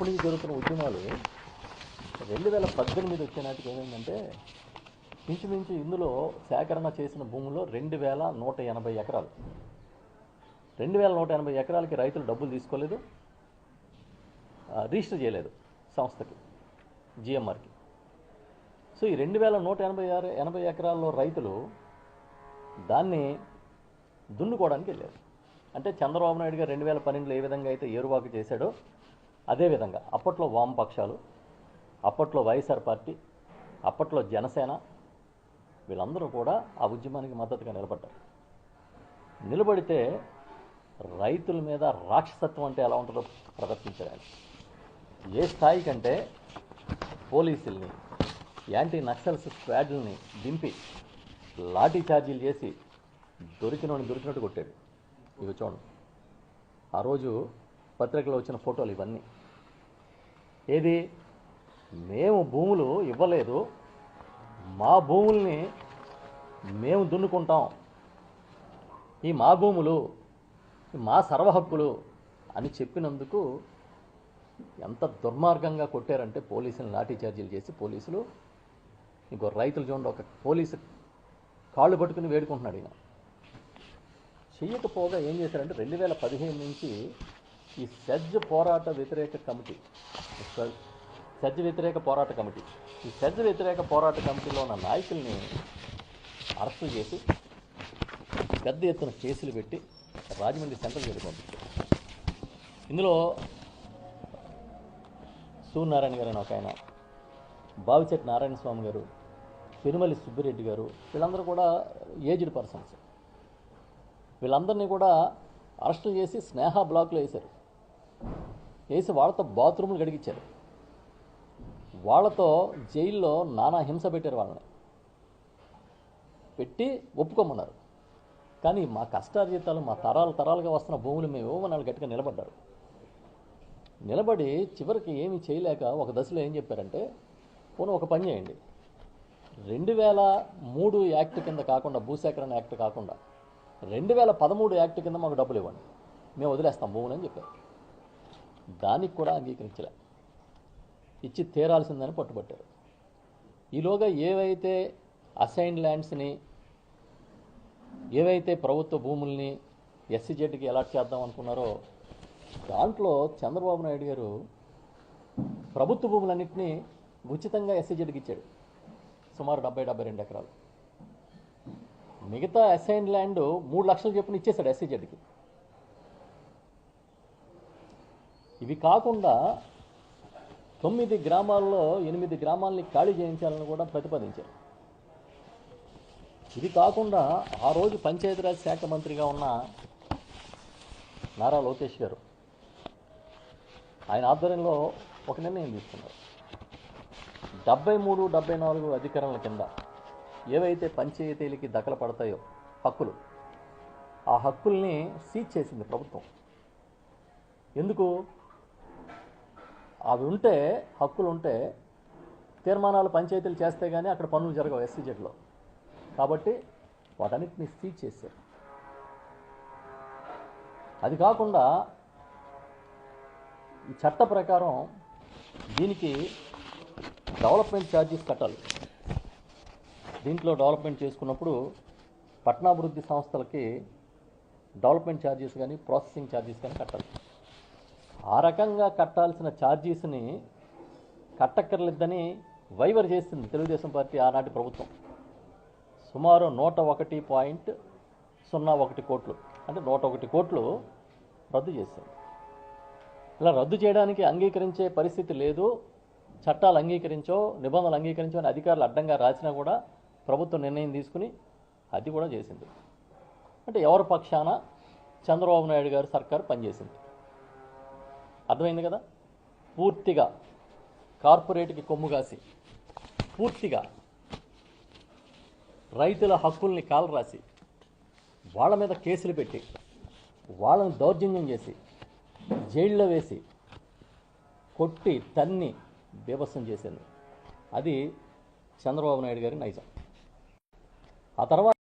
అప్పటి నుంచి జరుగుతున్న ఉద్యమాలు రెండు వేల పద్దెనిమిది వచ్చే నాటికి ఏమైందంటే ఇంచుమించు ఇందులో సేకరణ చేసిన భూములో రెండు వేల నూట ఎనభై ఎకరాలు. రెండు వేల నూట ఎనభై ఎకరాలకి రైతులు డబ్బులు తీసుకోలేదు రిజిస్టర్ చేయలేదు సంస్థకి జిఎంఆర్కి. సో ఈ రెండు వేల నూట ఎనభై ఆరు ఎనభై ఎకరాల్లో రైతులు దాన్ని దున్నుకోవడానికి వెళ్ళారు. అంటే చంద్రబాబు నాయుడు గారు రెండు వేల పన్నెండులో ఏ విధంగా అయితే ఏరువాకు చేశాడో అదేవిధంగా అప్పట్లో వామపక్షాలు అప్పట్లో వైఎస్ఆర్ పార్టీ అప్పట్లో జనసేన వీళ్ళందరూ కూడా ఆ ఉద్యమానికి మద్దతుగా నిలబడ్డారు. నిలబడితే రైతుల మీద రాక్షసత్వం అంటే ఎలా ఉంటుందో ప్రదర్శించారు ఆయన ఏ స్థాయి కంటే పోలీసుల్ని యాంటీ నక్సల్స్ స్క్వాడ్లని దింపి లాఠీ ఛార్జీలు చేసి దొరికినోని దొరికినట్టు కొట్టాడు. ఇవి చూడండి. ఆ రోజు పత్రికలో వచ్చిన ఫోటోలు ఇవన్నీ. ఏది? మేము భూములు ఇవ్వలేదు. మా భూముల్ని మేము దున్నుకుంటాం. ఈ మా భూములు మా సర్వహక్కులు అని చెప్పినందుకు ఎంత దుర్మార్గంగా కొట్టారంటే పోలీసులు లాఠీ చార్జీలు చేసి పోలీసులు. ఇంకో రైతులు చూడండి ఒక పోలీసు కాళ్ళు పట్టుకుని వేడుకుంటున్నాడు ఈయన. చెయ్యకపోగా ఏం చేశారంటే రెండు వేల పదిహేను నుంచి ఈ సెజ్ పోరాట వ్యతిరేక కమిటీ. సెజ్ వ్యతిరేక పోరాట కమిటీ. ఈ సెజ్ వ్యతిరేక పోరాట కమిటీలో ఉన్న నాయకుల్ని అరెస్టు చేసి పెద్ద ఎత్తున కేసులు పెట్టి రాజమండ్రి సెంట్రల్ జైలు పంపించారు. ఇందులో సూర్యనారాయణ గారు అని ఒక ఆయన బావిచెట్టి నారాయణ స్వామి గారు పెనుమలి సుబ్బిరెడ్డి గారు వీళ్ళందరూ కూడా ఏజ్డ్ పర్సన్స్. వీళ్ళందరినీ కూడా అరెస్టులు చేసి స్నేహ బ్లాక్లో వేశారు. వేసి వాళ్ళతో బాత్రూములు గడిగించారు వాళ్ళతో జైల్లో నానా హింస పెట్టారు వాళ్ళని. పెట్టి ఒప్పుకోమన్నారు. కానీ మా కష్టార్జితాలు మా తరాలు తరాలుగా వస్తున్న భూములు మేము ఇవ్వమని వాళ్ళు గట్టిగా నిలబడ్డారు. నిలబడి చివరికి ఏమి చేయలేక ఒక దశలో ఏం చెప్పారంటే పోనీ ఒక పని చేయండి. రెండు వేల మూడు యాక్ట్ కింద కాకుండా భూసేకరణ యాక్ట్ కాకుండా రెండు వేల పదమూడు యాక్ట్ కింద మాకు డబ్బులు ఇవ్వండి. మేము వదిలేస్తాం భూములు అని చెప్పారు. దానికి కూడా అంగీకరించలే. ఇచ్చి తీరాల్సిందని పట్టుబట్టారు. ఈలోగా ఏవైతే అసైన్ ల్యాండ్స్ని ఏవైతే ప్రభుత్వ భూముల్ని ఎస్సీజెడ్కి అలాట్ చేద్దాం అనుకున్నారో దాంట్లో చంద్రబాబు నాయుడు గారు ప్రభుత్వ భూములన్నింటినీ ఉచితంగా ఎస్సీజెడ్కి ఇచ్చాడు. సుమారు డెబ్బై డెబ్బై రెండు ఎకరాలు. మిగతా అసైన్ ల్యాండ్ మూడు లక్షలు చెప్పున ఇచ్చేశాడు ఎస్సీజెడ్కి. ఇవి కాకుండా తొమ్మిది గ్రామాల్లో ఎనిమిది గ్రామాలని ఖాళీ చేయించాలని కూడా ప్రతిపాదించారు. ఇది కాకుండా ఆ రోజు పంచాయతీరాజ్ శాఖ మంత్రిగా ఉన్న నారా లోకేష్ గారు ఆయన ఆధ్వర్యంలో ఒక నిర్ణయం తీసుకున్నారు. డెబ్బై మూడు డెబ్బై నాలుగు అధికారుల కింద ఏవైతే పంచాయతీలకి దఖలు పడతాయో హక్కులు ఆ హక్కుల్ని సీజ్ చేసింది ప్రభుత్వం. ఎందుకు? అవి ఉంటే హక్కులు ఉంటే తీర్మానాలు పంచాయతీలు చేస్తే కానీ అక్కడ పనులు జరగవు ఎస్సీజెడ్లో. కాబట్టి వాటన్నిటిని సీజ్ చేశారు. అది కాకుండా ఈ చట్ట ప్రకారం దీనికి డెవలప్మెంట్ ఛార్జెస్ కట్టాలి. దీంట్లో డెవలప్మెంట్ చేసుకున్నప్పుడు పట్టణాభివృద్ధి సంస్థలకి డెవలప్మెంట్ ఛార్జెస్ కానీ ప్రాసెసింగ్ ఛార్జెస్ కానీ కట్టాలి. ఆ రకంగా కట్టాల్సిన ఛార్జీస్ని కట్టక్కర్లేదని వైవర్ చేసింది తెలుగుదేశం పార్టీ ఆనాటి ప్రభుత్వం. సుమారు నూట ఒకటి పాయింట్ సున్నా ఒకటి కోట్లు. అంటే నూట ఒకటి కోట్లు రద్దు చేసింది ఇలా రద్దు చేయడానికి అంగీకరించే పరిస్థితి లేదు. చట్టాలు అంగీకరించో నిబంధనలు అంగీకరించో అని అధికారులు అడ్డంగా రాసినా కూడా ప్రభుత్వం నిర్ణయం తీసుకుని అది కూడా చేసింది. అంటే ఎవరి పక్షాన చంద్రబాబు నాయుడు గారు సర్కారు పనిచేసింది. అర్థమైంది కదా? పూర్తిగా కార్పొరేట్కి కొమ్ము కాసి పూర్తిగా రైతుల హక్కుల్ని కాలరాసి వాళ్ళ మీద కేసులు పెట్టి వాళ్ళని దౌర్జన్యం చేసి జైల్లో వేసి కొట్టి తన్ని బీభత్సం చేసింది అది చంద్రబాబు నాయుడు గారి నైజం. ఆ తర్వాత